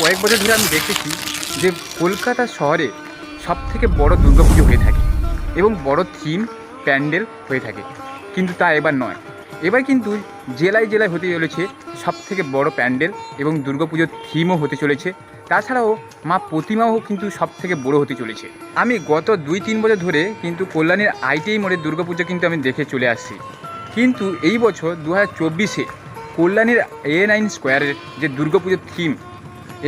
কয়েক বছর ধরে আমি দেখেছি যে কলকাতা শহরে সব থেকে বড় দুর্গাপুজো হয়ে থাকে এবং বড় থিম প্যান্ডেল হয়ে থাকে। কিন্তু তা এবার নয়। এবার কিন্তু জেলায় জেলায় হতে চলেছে সব থেকে বড় প্যান্ডেল এবং দুর্গাপুজোর থিমও হতে চলেছে। তাছাড়াও মা প্রতিমাও কিন্তু সব থেকে বড় হতে চলেছে। আমি গত দুই তিন বছর ধরে কিন্তু কল্যাণীর আইটিআই মোড়ের দুর্গাপুজো কিন্তু আমি দেখে চলে আসছি। কিন্তু এই বছর দু হাজার চব্বিশে কল্যাণীর এ নাইন স্কোয়ারের যে দুর্গাপুজোর থিম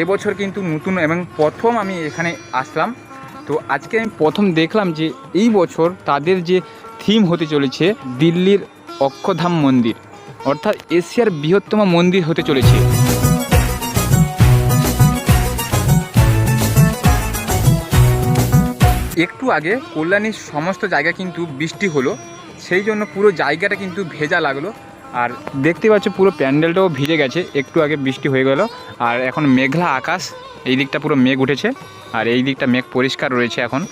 এবছর কিন্তু নতুন এবং প্রথম আমি এখানে আসলাম। তো আজকে আমি প্রথম দেখলাম যে এই বছর তাদের যে থিম হতে চলেছে দিল্লির অক্ষধাম মন্দির, অর্থাৎ এশিয়ার বৃহত্তম মন্দির হতে চলেছে। একটু আগে কল্যাণীর সমস্ত জায়গা কিন্তু বৃষ্টি হলো, সেই জন্য পুরো জায়গাটা কিন্তু ভেজা লাগল। আর দেখতে পাচ্ছ পুরো প্যান্ডেলটাও ভিজে গেছে, একটু আগে বৃষ্টি হয়ে গেল। আর এখন মেঘলা আকাশ, এই দিকটা পুরো মেঘ উঠেছে, আর এই দিকটা মেঘ পরিষ্কার রয়েছে এখন।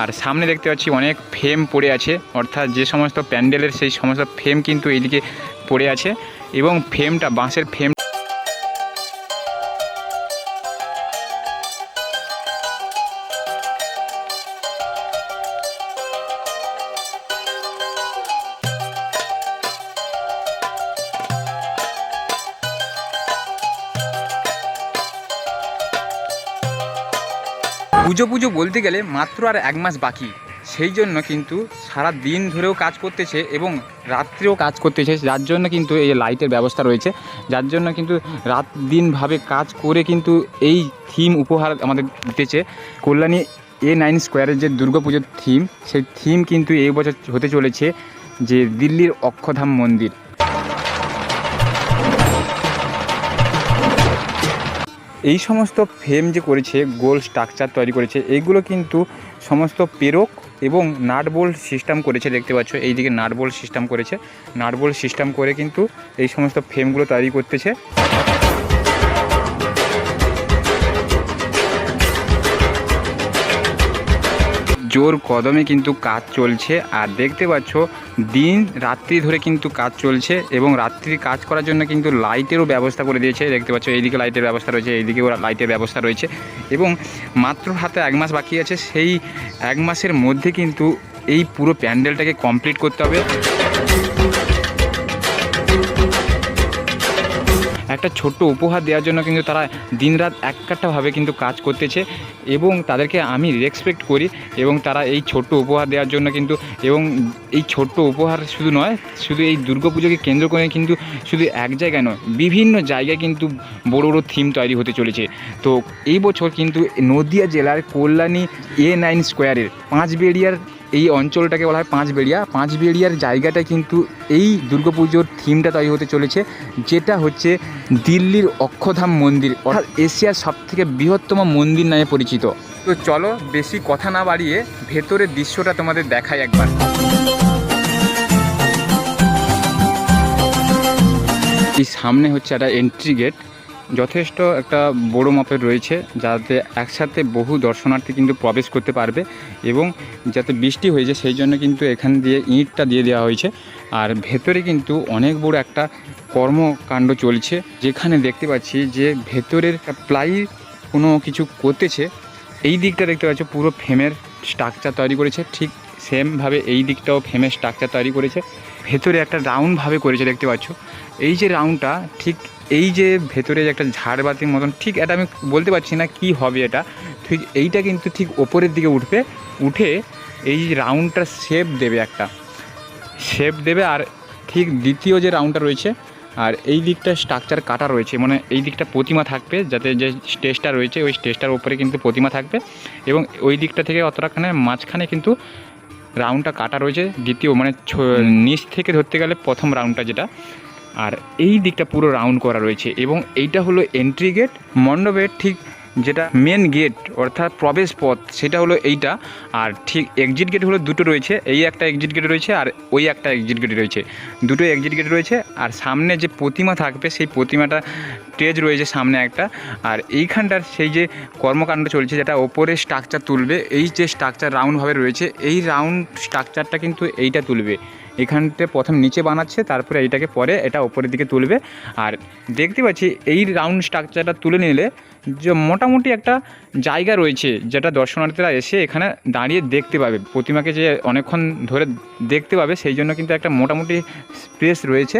আর সামনে দেখতে পাচ্ছি অনেক ফ্রেম পড়ে আছে, অর্থাৎ যে সমস্ত প্যান্ডেলের সেই সমস্ত ফ্রেম কিন্তু এইদিকে পড়ে আছে। এবং ফ্রেমটা, বাঁশের ফ্রেম পুজো পুজো বলতে গেলে মাত্র আর এক মাস বাকি। সেই জন্য কিন্তু সারা দিন ধরেও কাজ করতেছে এবং রাত্রেও কাজ করতেছে। যার জন্য কিন্তু এই লাইটের ব্যবস্থা রয়েছে, যার জন্য কিন্তু রাত দিনভাবে কাজ করে কিন্তু এই থিম উপহার আমাদের দিতেছে। কল্যাণী এ নাইন স্কোয়ারের যে দুর্গাপুজোর থিম সেই থিম কিন্তু এই বছর হতে চলেছে যে দিল্লির অক্ষধাম মন্দির। এই সমস্ত ফ্রেম যে করেছে, গোল স্ট্রাকচার তৈরি করেছে এইগুলো কিন্তু সমস্ত পেরক এবং নাটবোল সিস্টেম করেছে, দেখতে পাচ্ছ, এইদিকে নাট বোল্ট সিস্টেম করেছে। নাটবোল সিস্টেম করে কিন্তু এই সমস্ত ফ্রেমগুলো তৈরি করতেছে। জোর কদমে কিন্তু কাজ চলছে। আর দেখতে পাচ্ছ, দিন রাত্রি ধরে কিন্তু কাজ চলছে এবং রাত্রি কাজ করার জন্য কিন্তু লাইটেরও ব্যবস্থা করে দিয়েছে। দেখতে পাচ্ছ, এইদিকে লাইটের ব্যবস্থা রয়েছে, এইদিকেও লাইটের ব্যবস্থা রয়েছে এবং মাত্র হাতে এক মাস বাকি আছে। সেই এক মাসের মধ্যে কিন্তু এই পুরো প্যান্ডেলটাকে কমপ্লিট করতে হবে। একটা ছোট্ট উপহার দেওয়ার জন্য কিন্তু তারা দিনরাত এককাট্টাভাবে কিন্তু কাজ করতেছে এবং তাদেরকে আমি রেসপেক্ট করি এবং তারা এই ছোট্ট উপহার দেওয়ার জন্য কিন্তু এবং এই ছোট্ট উপহার শুধু নয়, শুধু এই দুর্গাপুজোকে কেন্দ্র করে কিন্তু শুধু এক জায়গায় নয়, বিভিন্ন জায়গায় কিন্তু বড় বড় থিম তৈরি হতে চলেছে। তো এই বছর কিন্তু নদিয়া জেলার কল্যাণী এ নাইন স্কোয়ারের পাঁচবেড়িয়ার এই অঞ্চলটাকে বলা হয় পাঁচবেড়িয়া। পাঁচবেড়িয়ার জায়গাটা কিন্তু এই দুর্গাপুজোর থিমটা তৈরি হতে চলেছে, যেটা হচ্ছে দিল্লির অক্ষধাম মন্দির, অর্থাৎ এশিয়ার সবথেকে বৃহত্তম মন্দির নামে পরিচিত। তো চলো বেশি কথা না বাড়িয়ে ভেতরের দৃশ্যটা তোমাদের দেখাই একবার। এই সামনে হচ্ছে একটা এন্ট্রি গেট যথেষ্ট একটা বড় মাপের রয়েছে, যাতে একসাথে বহু দর্শনার্থী কিন্তু প্রবেশ করতে পারবে এবং যাতে বৃষ্টি হয়েছে সেই জন্য কিন্তু এখান দিয়ে ইঁটটা দিয়ে দেওয়া হয়েছে। আর ভেতরে কিন্তু অনেক বড় একটা কর্মকাণ্ড চলছে, যেখানে দেখতে পাচ্ছি যে ভেতরের প্লাই কোনো কিছু করতেছে, এই দিকটা দেখতে পাচ্ছ পুরো ফেমের স্ট্রাকচার তৈরি করেছে, ঠিক সেমভাবে এই দিকটাও ফেমের স্ট্রাকচার তৈরি করেছে। ভেতরে একটা রাউন্ডভাবে করেছে দেখতে পাচ্ছ। এই যে রাউন্ডটা, ঠিক এই যে ভেতরে যে একটা ঝাড়বাতির মতন, ঠিক এটা আমি বলতে পারছি না কি হবে এটা, ঠিক এইটা কিন্তু ঠিক ওপরের দিকে উঠবে, উঠে এই রাউন্ডটা শেপ দেবে একটা। শেপ দেবে আর ঠিক দ্বিতীয় যে রাউন্ডটা রয়েছে, আর এই দিকটা স্ট্রাকচার কাটা রয়েছে মানে এই দিকটা প্রতিমা থাকবে, যাতে যে স্টেজটা রয়েছে, ওই স্টেজটার উপরে কিন্তু প্রতিমা থাকবে এবং ওই দিকটা থেকে অতটাখানে মাঝখানে কিন্তু রাউন্ডটা কাটা রয়েছে, দ্বিতীয় মানে নিচ থেকে ধরতে গেলে প্রথম রাউন্ডটা যেটা। আর এই দিকটা পুরো রাউন্ড করা রয়েছে এবং এইটা হলো এন্ট্রি গেট মণ্ডপের ঠিক যেটা মেন গেট অর্থাৎ প্রবেশ পথ, সেটা হলো এইটা। আর ঠিক এক্সিট গেট হলো দুটো রয়েছে, এই একটা এক্সিট গেট রয়েছে আর ওই একটা এক্সিট গেট রয়েছে। দুটো এক্সিট গেট রয়েছে আর সামনে যে প্রতিমা থাকবে, সেই প্রতিমাটা স্টেজ রয়েছে সামনে একটা। আর এইখানটার সেই যে কর্মকাণ্ড চলছে, যেটা ওপরে স্ট্রাকচার তুলবে, এই যে স্ট্রাকচার রাউন্ডভাবে রয়েছে, এই রাউন্ড স্ট্রাকচারটা কিন্তু এইটা তুলবে। এখানটা প্রথম নিচে বানাচ্ছে, তারপরে এইটাকে পরে এটা ওপরের দিকে তুলবে। আর দেখতে পাচ্ছি এই রাউন্ড স্ট্রাকচারটা তুলে নিলে যে মোটামুটি একটা জায়গা রয়েছে যেটা দর্শনার্থীরা এসে এখানে দাঁড়িয়ে দেখতে পাবে। প্রতিমাকে যে অনেকক্ষণ ধরে দেখতে পাবে, সেই জন্য কিন্তু একটা মোটামুটি স্পেস রয়েছে।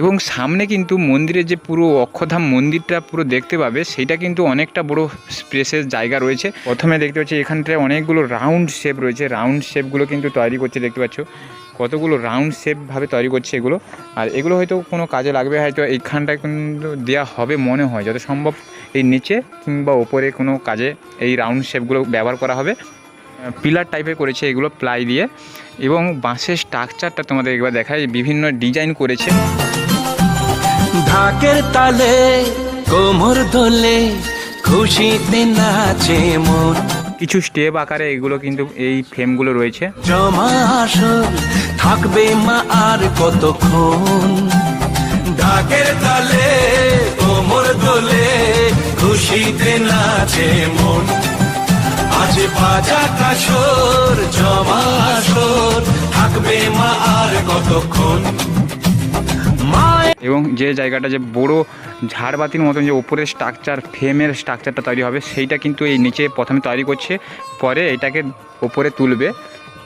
এবং সামনে কিন্তু মন্দিরের যে পুরো অক্ষধাম মন্দিরটা পুরো দেখতে পাবে সেটা কিন্তু অনেকটা বড় স্পেসের জায়গা রয়েছে। প্রথমে দেখতে পাচ্ছি এখানটায় অনেকগুলো রাউন্ড শেপ রয়েছে। রাউন্ড শেপগুলো কিন্তু তৈরি করছে, দেখতে পাচ্ছ। কতগুলো রাউন্ড শেপভাবে তৈরি করছে এগুলো। আর এগুলো হয়তো কোনো কাজে লাগবে, হয়তো এইখানটায় কিন্তু দেওয়া হবে মনে হয়। যত সম্ভব এই নিচে কিংবা ওপরে কোনো কাজে এই রাউন্ড শেপগুলো ব্যবহার করা হবে। পিলার টাইপের করেছে এগুলো প্লাই দিয়ে। এবং বাঁশের স্ট্রাকচারটা তোমাদের একবার দেখায় বিভিন্ন ডিজাইন করেছে। ঢাকের তালে কোমর দোলে খুশিতে নাচে মন। কিছু স্টেপ আকারে এগুলো কিন্তু এই ফ্রেমগুলো রয়েছে। থাকবে মা আর কতক্ষণ? ঢাকের তালে, কোমর দোলে, খুশিতে নাচে মন। আজ বাজা কাশর জমা আসর থাকবে মা আর কতক্ষণ? এবং যে জায়গাটা যে বড় ঝাড়বাতির মতন যে উপরের স্ট্রাকচার ফ্রেমের স্ট্রাকচারটা তৈরি হবে, সেইটা কিন্তু এই নিচে প্রথমে তৈরি করছে, পরে এটাকে ওপরে তুলবে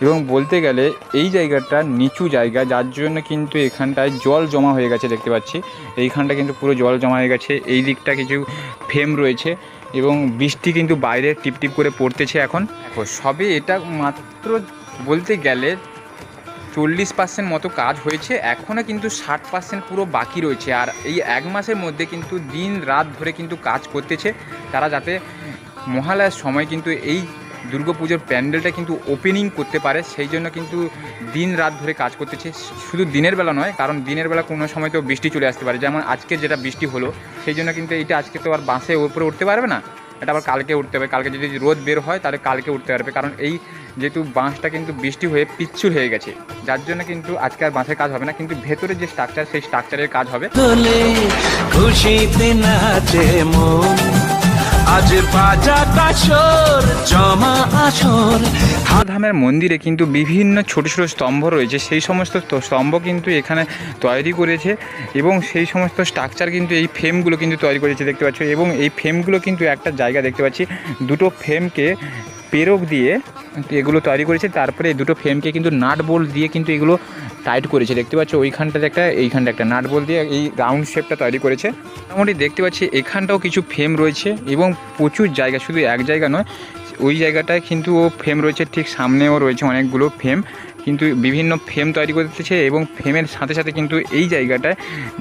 এবং বলতে গেলে এই জায়গাটা নিচু জায়গা, যার জন্য কিন্তু এখানটায় জল জমা হয়ে গেছে দেখতে পাচ্ছি। এইখানটা কিন্তু পুরো জল জমা হয়ে গেছে, এই দিকটা কিছু ফ্রেম রয়েছে এবং বৃষ্টি কিন্তু বাইরে টিপটিপ করে পড়তেছে এখন। সবে এটা মাত্র বলতে গেলে চল্লিশ পার্সেন্ট মতো কাজ হয়েছে এখনও কিন্তু ষাট পার্সেন্ট পুরো বাকি রয়েছে। আর এই এক মাসের মধ্যে কিন্তু দিন রাত ধরে কিন্তু কাজ করতেছে। তারা যাতে মহালয়ার সময় কিন্তু এই দুর্গাপুজোর প্যান্ডেলটা কিন্তু ওপেনিং করতে পারে, সেই জন্য কিন্তু দিন রাত ধরে কাজ করতেছে। শুধু দিনের বেলা নয়, কারণ দিনের বেলা কোনো সময় তো বৃষ্টি চলে আসতে পারে। যেমন আজকে যেটা বৃষ্টি হলো, সেই জন্য কিন্তু এটা আজকে তো আর বাসে ওপরে উঠতে পারবে না। এটা আবার কালকে উঠতে হবে। কালকে যদি রোদ বের হয়, তাহলে কালকে উঠতে পারবে। কারণ এই যেহেতু বাঁশটা কিন্তু বৃষ্টি হয়ে পিচ্ছুর হয়ে গেছে, যার জন্য কিন্তু আজকে আর বাঁশের কাজ হবে না। কিন্তু ভেতরে যে স্ট্রাকচার সেই স্ট্রাকচারের কাজ হবে। খুশিতে মন। আজ বাজা কাশর জমা আসর। ধামের মন্দিরে কিন্তু বিভিন্ন ছোট ছোট স্তম্ভ রয়েছে। সেই সমস্ত স্তম্ভ কিন্তু এখানে তৈরি করেছে এবং সেই সমস্ত স্ট্রাকচার কিন্তু এই ফ্রেমগুলো কিন্তু তৈরি করেছে, দেখতে পাচ্ছ। এবং এই ফ্রেমগুলো কিন্তু একটা জায়গা দেখতে পাচ্ছি। দুটো ফ্রেমকে পেরক দিয়ে এগুলো তৈরি করেছে। তারপরে দুটো ফ্রেমকে কিন্তু নাট বোল্ট দিয়ে কিন্তু এগুলো টাইট করেছে। দেখতে পাচ্ছ ওইখানটাতে একটা, এইখানটা একটা নাট বোল্ট দিয়ে এই রাউন্ড শেপটা তৈরি করেছে। মোটামুটি দেখতে পাচ্ছি এখানটাও কিছু ফ্রেম রয়েছে এবং প্রচুর জায়গা, শুধু এক জায়গা নয়, ওই জায়গাটায় কিন্তু ও ফ্রেম রয়েছে, ঠিক সামনেও রয়েছে অনেকগুলো ফ্রেম কিন্তু বিভিন্ন ফ্রেম তৈরি করতেছে এবং ফ্রেমের সাথে সাথে কিন্তু এই জায়গাটায়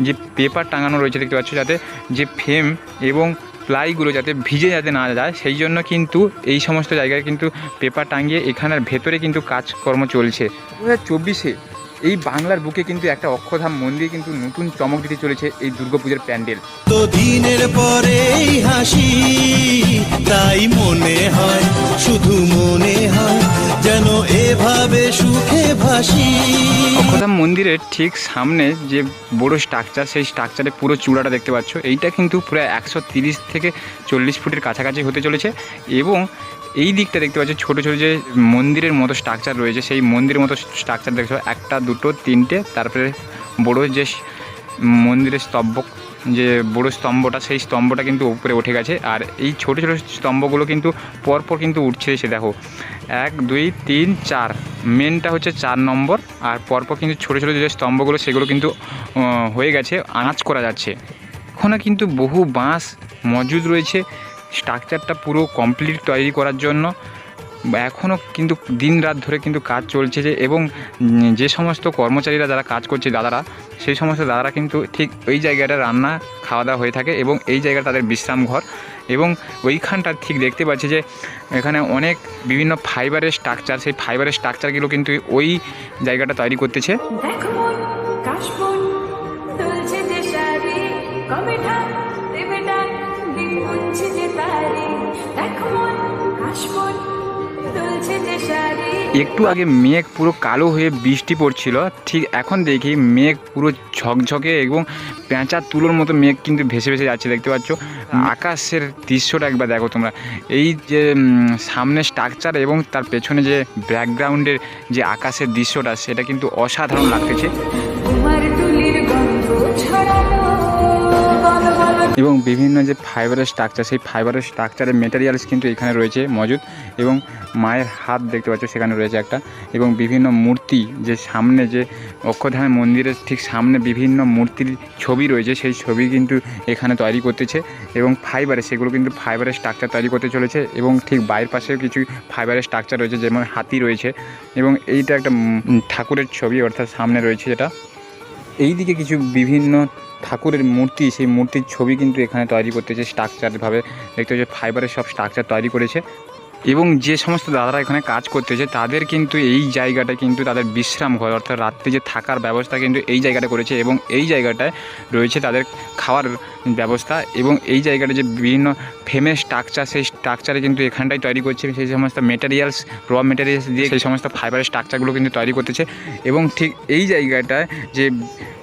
যে পেপার টাঙানো রয়েছে, দেখতে পাচ্ছ যাতে যে ফ্রেম এবং প্লাইগুলো যাতে ভিজে যাতে না যায়, সেই জন্য কিন্তু এই সমস্ত জায়গায় কিন্তু পেপার টাঙিয়ে এখানের ভেতরে কিন্তু কাজকর্ম চলছে। দু হাজার চব্বিশে এই বাংলার বুকে কিন্তু একটা অক্ষধাম মন্দির কিন্তু নতুন চমক দিতে চলেছে এই দুর্গাপূজার প্যান্ডেল। তো দিনের পরেই হাসি তাই মনে হয় শুধু মনে হয় যেন এভাবে সুখে ভাসি। অক্ষধাম মন্দিরের ঠিক সামনে যে বড় স্ট্রাকচার সেই স্ট্রাকচারে পুরো চূড়াটা দেখতে পাচ্ছ। এইটা কিন্তু প্রায় একশো তিরিশ থেকে চল্লিশ ফুটের কাছাকাছি হতে চলেছে এবং এই দিকটা দেখতে পাচ্ছ, ছোটো ছোটো যে মন্দিরের মতো স্ট্রাকচার রয়েছে, সেই মন্দিরের মতো স্ট্রাকচার দেখছ একটা, দুটো, তিনটে, তারপরে বড় যে মন্দিরের স্তম্ভ, যে বড় স্তম্ভটা, সেই স্তম্ভটা কিন্তু উপরে উঠে গেছে। আর এই ছোটো ছোটো স্তম্ভগুলো কিন্তু পরপর কিন্তু উঠছে এসে, দেখো। এক, দুই, তিন, চার। মেনটা হচ্ছে চার নম্বর, আর পরপর কিন্তু ছোটো ছোটো যে স্তম্ভগুলো, সেগুলো কিন্তু হয়ে গেছে আঁচ করা যাচ্ছে। এখনও কিন্তু বহু বাঁশ মজুদ রয়েছে। স্ট্রাকচারটা পুরো কমপ্লিট তৈরি করার জন্য এখনও কিন্তু দিন রাত ধরে কিন্তু কাজ চলছে যে, এবং যে সমস্ত কর্মচারীরা যারা কাজ করছে, দাদারা, সেই সমস্ত দাদারা কিন্তু ঠিক ওই জায়গাটা রান্না খাওয়া দাওয়া হয়ে থাকে এবং এই জায়গাটা তাদের বিশ্রাম ঘর এবং ওইখানটা ঠিক দেখতে পাচ্ছি যে, এখানে অনেক বিভিন্ন ফাইবারের স্ট্রাকচার সেই ফাইবারের স্ট্রাকচারগুলো কিন্তু ওই জায়গাটা তৈরি করতেছে। দেখো একটু আগে মেঘ পুরো কালো হয়ে বৃষ্টি পড়ছিল ঠিক এখন দেখি মেঘ পুরো ঝকঝকে এবং পেঁচার তুলোর মতো মেঘ কিন্তু ভেসে ভেসে যাচ্ছে দেখতে পাচ্ছ? আকাশের দৃশ্যটা একবার দেখো তোমরা। এই যে সামনে স্ট্রাকচার এবং তার পেছনে যে ব্যাকগ্রাউন্ডের যে আকাশের দৃশ্যটা সেটা কিন্তু অসাধারণ লাগতেছে। এবং বিভিন্ন যে ফাইবারের স্ট্রাকচার সেই ফাইবারের স্ট্রাকচারের মেটেরিয়ালস কিন্তু এখানে রয়েছে মজুদ এবং মায়ের হাত দেখতে পাচ্ছ সেখানে রয়েছে একটা এবং বিভিন্ন মূর্তি যে সামনে যে অক্ষধামের মন্দিরের ঠিক সামনে বিভিন্ন মূর্তির ছবি রয়েছে, সেই ছবি কিন্তু এখানে তৈরি করতেছে এবং ফাইবারে সেগুলো কিন্তু ফাইবারের স্ট্রাকচার তৈরি করতে চলেছে এবং ঠিক বাইরের পাশেও কিছু ফাইবারের স্ট্রাকচার রয়েছে যেমন হাতি রয়েছে এবং এইটা একটা ঠাকুরের ছবি অর্থাৎ সামনে রয়েছে যেটা। এই দিকে কিছু বিভিন্ন ঠাকুরের মূর্তি, সেই মূর্তির ছবি কিন্তু এখানে তৈরি করতেছে স্ট্রাকচারভাবে দেখতে হচ্ছে ফাইবারের সব স্ট্রাকচার তৈরি করেছে। এবং যে সমস্ত দাদারা এখানে কাজ করতেছে, তাদের কিন্তু এই জায়গাটা কিন্তু তাদের বিশ্রাম ঘর, অর্থাৎ রাত্রে যে থাকার ব্যবস্থা কিন্তু এই জায়গাটা করেছে এবং এই জায়গাটায় রয়েছে তাদের খাওয়ার ব্যবস্থা এবং এই জায়গাটা যে বিভিন্ন ফেমের স্ট্রাকচার সেই স্ট্রাকচারে কিন্তু এখানটাই তৈরি করছে, সেই সমস্ত মেটেরিয়ালস র মেটেরিয়ালস দিয়ে সেই সমস্ত ফাইবারের স্ট্রাকচারগুলো কিন্তু তৈরি করতেছে। এবং ঠিক এই জায়গাটায় যে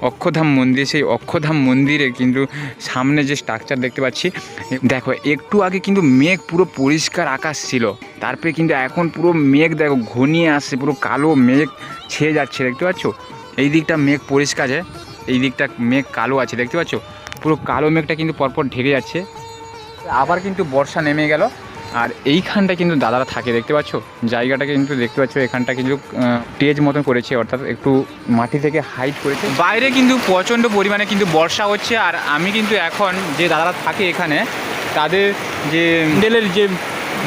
অক্ষধাম মন্দির, সেই অক্ষধাম মন্দিরে কিন্তু সামনে যে স্ট্রাকচার দেখতে পাচ্ছি, দেখো একটু আগে কিন্তু মেঘ পুরো পরিষ্কার আকাশ ছিল। তারপরে কিন্তু এখন পুরো মেঘ দেখো ঘনিয়ে আসছে, পুরো কালো মেঘ ছেয়ে যাচ্ছে, দেখতে পাচ্ছ? এই দিকটা মেঘ পরিষ্কার আছে, এই দিকটা মেঘ কালো আছে, দেখতে পাচ্ছ? পুরো কালো মেঘটা কিন্তু পরপর ঢেকে যাচ্ছে। আবার কিন্তু বর্ষা নেমে গেল। আর এইখানটা কিন্তু দাদারা থাকে, দেখতে পাচ্ছ? জায়গাটা কিন্তু দেখতে পাচ্ছ, এখানটা কিন্তু টেজ মতন করেছে, অর্থাৎ একটু মাটি থেকে হাইট করেছে। বাইরে কিন্তু প্রচণ্ড পরিমাণে কিন্তু বর্ষা হচ্ছে, আর আমি কিন্তু এখন যে দাদারা থাকে এখানে, তাদের যে প্যান্ডেলের যে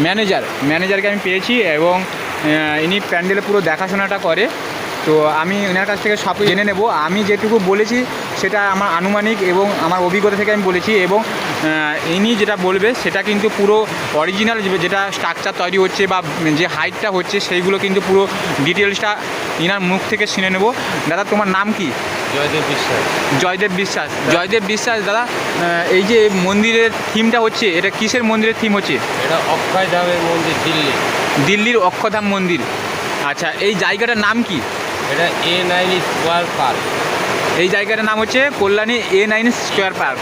ম্যানেজার ম্যানেজারকে আমি পেয়েছি এবং ইনি প্যান্ডেলে পুরো দেখাশোনাটা করে। তো আমি ওনার কাছ থেকে সব জেনে নেব। আমি যেটুকু বলেছি, সেটা আমার আনুমানিক এবং আমার অভিজ্ঞতা থেকে আমি বলেছি এবং ইনি যেটা বলবে সেটা কিন্তু পুরো অরিজিনাল যেটা স্ট্রাকচার তৈরি হচ্ছে বা যে হাইটটা হচ্ছে সেইগুলো কিন্তু পুরো ডিটেলসটা ইনার মুখ থেকে শুনে নেব। দাদা তোমার নাম কি? জয়দেব বিশ্বাস। জয়দেব বিশ্বাস। জয়দেব বিশ্বাস দাদা এই যে মন্দিরের থিমটা হচ্ছে এটা কিসের মন্দিরের থিম হচ্ছে? এটা অক্ষয় ধামের মন্দির দিল্লি। দিল্লির অক্ষধাম মন্দির। আচ্ছা এই জায়গাটার নাম কি? এটা এ নাইন স্কোয়ার পার্ক এই জায়গাটার নাম হচ্ছে Kalyani A nine square park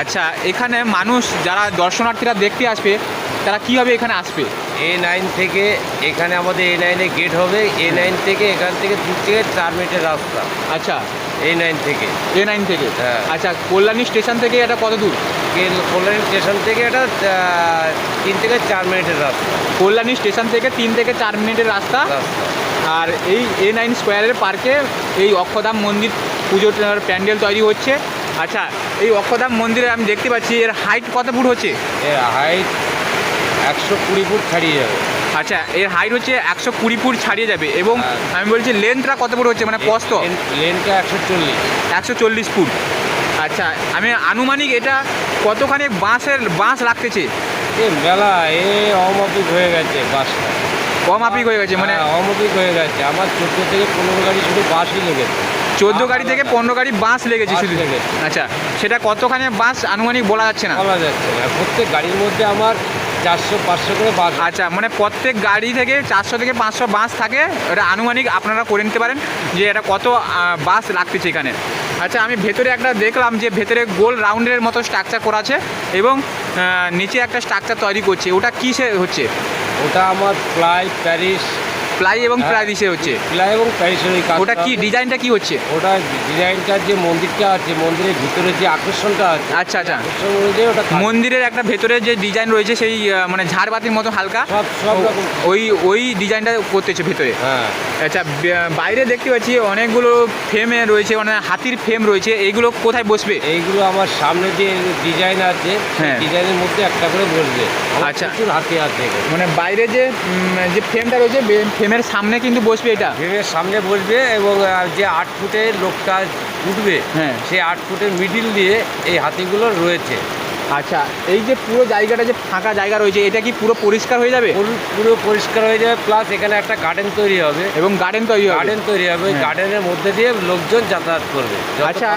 আচ্ছা এখানে মানুষ যারা দর্শনার্থীরা দেখতে আসবে তারা কীভাবে এখানে আসবে? এ নাইন থেকে এখানে আমাদের এ নাইনে গেট হবে। এ নাইন থেকে এখান থেকে দু থেকে চার মিনিটের রাস্তা। আচ্ছা। এ নাইন থেকে। এ নাইন থেকে? হ্যাঁ। আচ্ছা কল্যাণী স্টেশন থেকে এটা কত দূর? কল্যাণী স্টেশন থেকে এটা তিন থেকে চার মিনিটের রাস্তা। কল্যাণী স্টেশন থেকে তিন থেকে চার মিনিটের রাস্তা। আর এই এ নাইন স্কোয়ারের পার্কে এই অক্ষধাম মন্দির পুজোর প্যান্ডেল তৈরি হচ্ছে। আচ্ছা এই অক্ষধাম মন্দিরে আমি দেখতে পাচ্ছি এর হাইট কত ফুট হচ্ছে? এর হাইট একশো কুড়ি ফুট ছাড়িয়ে যাবে। আচ্ছা এর হাইট হচ্ছে একশো কুড়ি ফুট ছাড়িয়ে যাবে এবং হ্যাঁ। আমি বলছি লেন্থটা কত ফুট হচ্ছে? মানে প্রস্থ লেন্থটা একশো চল্লিশ। একশো চল্লিশ ফুট। আচ্ছা আমি আনুমানিক এটা কতখানি বাঁশের বাঁশ লাগতেছে এ মেলা এ অমাপিক হয়ে গেছে বাসটা কম আপিক হয়ে গেছে মানে হ্যাঁ, অমাপিক হয়ে গেছে। আমার চোদ্দ থেকে পনেরো গাড়ি শুধু বাসই লেগেছে। চোদ্দ গাড়ি থেকে পনেরো গাড়ি বাঁশ লেগেছে শুধু। আচ্ছা সেটা কতখানি বাঁশ আনুমানিক বলা যাচ্ছে না? বলা যাচ্ছে না। প্রত্যেক গাড়ির মধ্যে আমার চারশো পাঁচশো করে বাস আচ্ছা মানে প্রত্যেক গাড়ি থেকে চারশো থেকে পাঁচশো বাস থাকে এটা আনুমানিক আপনারা করে নিতে পারেন যে এটা কত বাস লাগতেছে এখানে। আচ্ছা আমি ভেতরে একটা দেখলাম যে ভেতরে গোল রাউন্ডের মতো স্ট্রাকচার করা আছে এবং নিচে একটা স্ট্রাকচার তৈরি করছে। ওটা কিসে হচ্ছে? ওটা আমার প্লাই প্যারিস প্লাই এবং হ্যাঁ। প্লাই দিশে হচ্ছে। প্লাই এবং প্যারিসের ওই ওটা কি ডিজাইনটা কি হচ্ছে? ওটা ডিজাইনটার যে মন্দিরটা আছে মন্দিরের ভিতরে যে আকর্ষণটা আছে আচ্ছা আচ্ছা। অনুযায়ী ওটা মন্দিরের একটা ভেতরে যে ডিজাইন রয়েছে সেই মানে ঝাড়বাতির মতো হালকা সব সব রকম। ওই ওই ডিজাইনটা করতেছে ভেতরে। হ্যাঁ। আচ্ছা বাইরে দেখতে পাচ্ছি অনেকগুলো ফ্রেমে রয়েছে মানে হাতির ফ্রেম রয়েছে। এইগুলো কোথায় বসবে? এইগুলো আমার সামনে যে ডিজাইন আছে হ্যাঁ। ডিজাইনের মধ্যে একটা করে বসবে। আচ্ছা। হাতি আছে মানে বাইরে যে যে ফ্রেমটা রয়েছে ফ্রেমের সামনে কিন্তু বসবে এটা। ফ্রেমের সামনে বসবে এবং যে আট ফুটের লোকটা উঠবে হ্যাঁ। সেই আট ফুটের মিডিল দিয়ে এই হাতিগুলো রয়েছে। আচ্ছা এই যে পুরো জায়গাটা যে ফাঁকা জায়গা রয়েছে এটা কি পুরো পরিষ্কার হয়ে যাবে? পুরো পুরো পরিষ্কার হয়ে যাবে প্লাস এখানে একটা গার্ডেন তৈরি হবে। এবং গার্ডেন তৈরি হবে? গার্ডেন তৈরি হবে ওই হ্যাঁ। গার্ডেনের মধ্যে দিয়ে লোকজন যাতায়াত করবে। আচ্ছা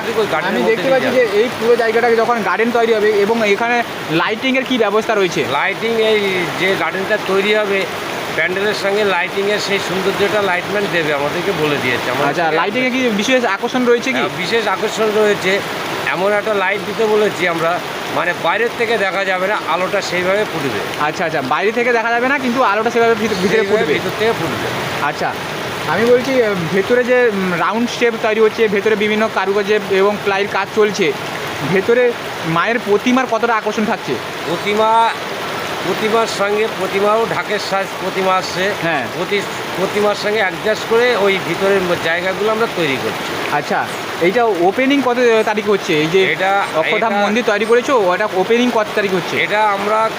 আমি দেখতে পাচ্ছি যে এই পুরো জায়গাটাকে যখন গার্ডেন তৈরি হবে এবং এখানে লাইটিংয়ের এর কি ব্যবস্থা রয়েছে? লাইটিং এই যে গার্ডেনটা তৈরি হবে প্যান্ডেলের সঙ্গে লাইটিং এর সেই সৌন্দর্যটা লাইটম্যান দেবে আমাদেরকে বলে দিয়েছে। আচ্ছা লাইটিং এ কি বিশেষ আকর্ষণ রয়েছে কি? হ্যাঁ, বিশেষ আকর্ষণ রয়েছে। এমন একটা লাইট দিতে বলেছি আমরা মানে বাইরের থেকে দেখা যাবে না আলোটা সেইভাবে ফুটবে। আচ্ছা আচ্ছা বাইরে থেকে দেখা যাবে না কিন্তু আলোটা সেভাবে ভিত- ভিতরে ফুটবে। ভিতর থেকে ফুটবে। আচ্ছা আমি বলছি ভেতরে যে রাউন্ড শেপ তৈরি হচ্ছে ভেতরে বিভিন্ন কারুকার্য এবং প্লাইয়ের কাজ চলছে ভেতরে মায়ের প্রতিমার কতটা আকর্ষণ থাকছে? প্রতিমা প্রতিমার সঙ্গে প্রতিমাও ঢাকের সাজ প্রতিমা আসছে। হ্যাঁ। প্রতি প্রতিমার সঙ্গে অ্যাডজাস্ট করে ওই ভিতরের জায়গাগুলো আমরা তৈরি করছি। আচ্ছা এইটা ওপেনিং কত তারিখ হচ্ছে? এই যে এটা- অক্ষধাম মন্দির তৈরি করেছ ওটা ওপেনিং কত তারিখ হচ্ছে? এটা আমরা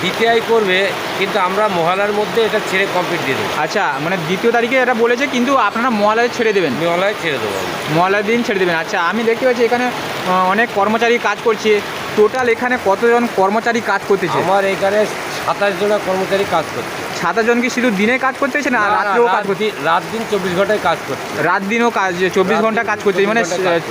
দ্বিতীয় করবে কিন্তু আমরা মহালার মধ্যে এটা ছেড়ে কমপ্লিট দিয়ে দেবো। আচ্ছা মানে দ্বিতীয় তারিখে এটা বলেছে কিন্তু আপনারা মহালয়ে ছেড়ে দেবেন। মহালয় ছেড়ে দেবো। মহালয়ার দিন ছেড়ে দেবেন। আচ্ছা আমি দেখতে পাচ্ছি এখানে অনেক কর্মচারী কাজ করছে। টোটাল এখানে কতজন কর্মচারী কাজ করতেছে আমার এখানে সাতাশ জন কর্মচারী কাজ করছে। সাতাশ জন কি শুধু দিনে কাজ করতেছে না রাত্রেও কাজ করছে রাত দিন চব্বিশ ঘন্টায় কাজ করছে। রাত দিনও কাজ চব্বিশ ঘণ্টা কাজ করছে 24 মানে।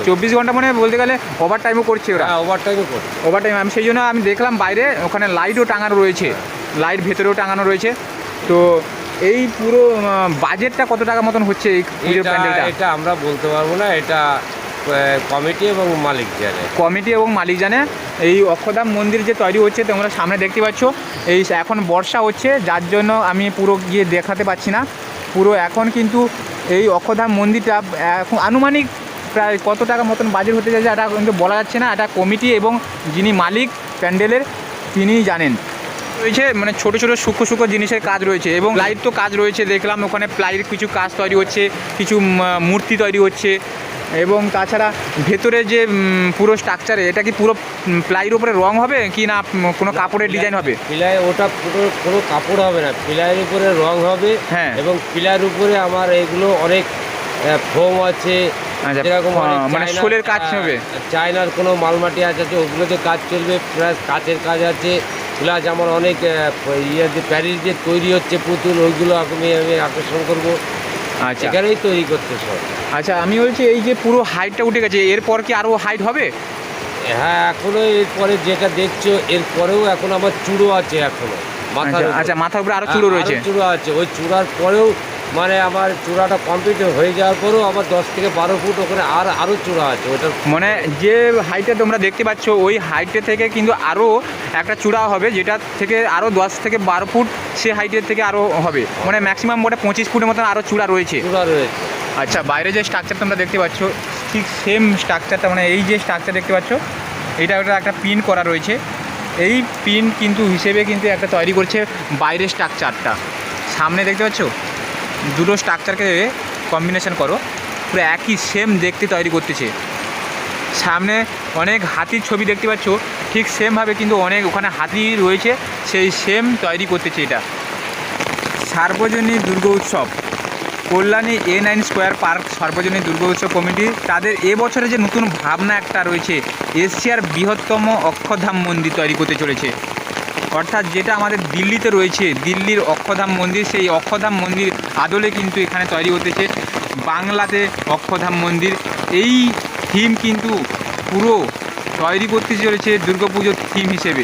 চব্বিশ ঘণ্টা মানে বলতে গেলে ওভার টাইমও করছে ওরা। হ্যাঁ ওভার টাইমও করছে। ওভার টাইম আমি সেই জন্য আমি দেখলাম বাইরে ওখানে লাইটও টাঙানো রয়েছে। লাইট ভেতরেও টাঙানো রয়েছে। তো এই পুরো বাজেটটা কত টাকা মতন হচ্ছে এই পুজোর প্যান্ডেলটা? এটা আমরা বলতে পারব না এটা কমিটি এবং মালিক জানে। কমিটি এবং মালিক জানে। এই অক্ষধাম মন্দির যে তৈরি হচ্ছে, তোমরা সামনে দেখতে পাচ্ছ, এই এখন বর্ষা হচ্ছে, যার জন্য আমি পুরো গিয়ে দেখাতে পাচ্ছি না। পুরো এখন কিন্তু এই অক্ষধাম মন্দিরটা এখন আনুমানিক প্রায় কত টাকা মতন বাজেট হতে যাচ্ছে, এটা কিন্তু বলা যাচ্ছে না। এটা কমিটি এবং যিনি মালিক প্যান্ডেলের, তিনিই জানেন। রয়েছে মানে ছোট ছোট সূক্ষ্ম সূক্ষ্ম জিনিসের কাজ রয়েছে এবং লাইট তো কাজ রয়েছে, দেখলাম ওখানে প্লাইয়ের কিছু কাজ তৈরি হচ্ছে, কিছু মূর্তি তৈরি হচ্ছে। এবং তাছাড়া ভেতরে যে পুরো স্ট্রাকচারে এটা কি পুরো প্লাইয়ের উপরে রং হবে কি না কোনো কাপড়ের ডিজাইন হবে পিলাই ওটা পুরো কোনো কাপড় হবে না পিলাইয়ের উপরে রং হবে হ্যাঁ। এবং পিলাইয়ের উপরে আমার এগুলো অনেক ফোম আছে আচ্ছা, মানে শোলের কাজ হবে? চায়নার কোনো মালমাটি আছে ওগুলোতে কাজ চলবে প্লাস কাচের কাজ আছে প্লাস আমার অনেক ইয়ে প্যারিস যে তৈরি হচ্ছে পুতুল ওইগুলো আমি আমি আকর্ষণ করব আচ্ছা এখানেই তৈরি করতে সব আচ্ছা আমি বলছি এই যে পুরো হাইটটা উঠে গেছে এরপর কি আরও হাইট হবে? হ্যাঁ এখনও এরপরে যেটা দেখছ এরপরেও এখন আমার চূড়ো আছে এখনও মাথার আচ্ছা, আচ্ছা মাথার উপরে আরও হ্যাঁ, চুলো রয়েছে? আরও চূড়া আছে। ওই চূড়ার পরেও মানে আমার চূড়াটা কমপ্লিট হয়ে যাওয়ার পরেও আমার দশ থেকে বারো ফুট ওখানে আর আরও চূড়া আছে ওটার মানে যে হাইটে তোমরা দেখতে পাচ্ছ ওই হাইটে থেকে কিন্তু আরও একটা চূড়া হবে যেটা থেকে আরও দশ থেকে বারো ফুট সে হাইটের থেকে আরও হবে। মানে ম্যাক্সিমাম ওটা পঁচিশ ফুটের মতন আরও চূড়া রয়েছে। চূড়া রয়েছে। আচ্ছা বাইরে যে স্ট্রাকচার তোমরা দেখতে পাচ্ছ, ঠিক সেম স্ট্রাকচারটা মানে এই যে স্ট্রাকচার দেখতে পাচ্ছ, এটা একটা একটা পিন করা রয়েছে। এই পিন কিন্তু হিসেবে কিন্তু একটা তৈরি করছে বাইরের স্ট্রাকচারটা সামনে দেখতে পাচ্ছ? দুটো স্ট্রাকচারকে কম্বিনেশন করো, পুরো একই সেম দেখতে তৈরি করতেছে। সামনে অনেক হাতির ছবি দেখতে পাচ্ছ, ঠিক সেমভাবে কিন্তু অনেক ওখানে হাতি রয়েছে, সেই সেম তৈরি করতেছে এটা। সার্বজনীন দুর্গা উৎসব। Kalyani A nine square park সর্বজনীন দুর্গা উৎসব কমিটি, তাদের এবছরে যে নতুন ভাবনা একটা রয়েছে, এশিয়ার বৃহত্তম অক্ষধাম মন্দির তৈরি করতে চলেছে। অর্থাৎ যেটা আমাদের দিল্লিতে রয়েছে, দিল্লির অক্ষধাম মন্দির, সেই অক্ষধাম মন্দির আদলে কিন্তু এখানে তৈরি হতেছে বাংলাতে অক্ষধাম মন্দির। এই থিম কিন্তু পুরো তৈরি করতে চলেছে দুর্গাপুজোর থিম হিসেবে।